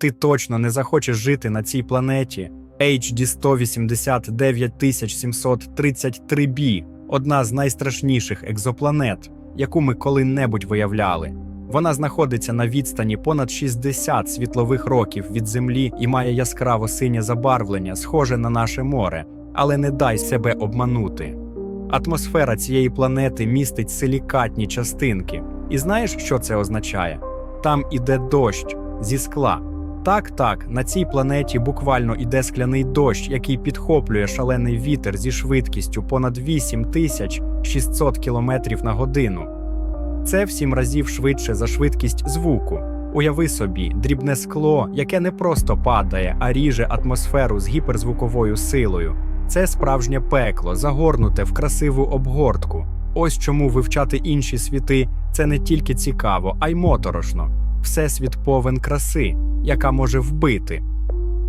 Ти точно не захочеш жити на цій планеті. HD 189733b – одна з найстрашніших екзопланет, яку ми коли-небудь виявляли. Вона знаходиться на відстані понад 60 світлових років від Землі і має яскраво синє забарвлення, схоже на наше море, але не дай себе обманути. Атмосфера цієї планети містить силікатні частинки. І знаєш, що це означає? Там іде дощ зі скла. Так, так, на цій планеті буквально іде скляний дощ, який підхоплює шалений вітер зі швидкістю понад 8600 км на годину. Це в сім разів швидше за швидкість звуку. Уяви собі, дрібне скло, яке не просто падає, а ріже атмосферу з гіперзвуковою силою. Це справжнє пекло, загорнуте в красиву обгортку. Ось чому вивчати інші світи це не тільки цікаво, а й моторошно. Всесвіт повен краси, яка може вбити,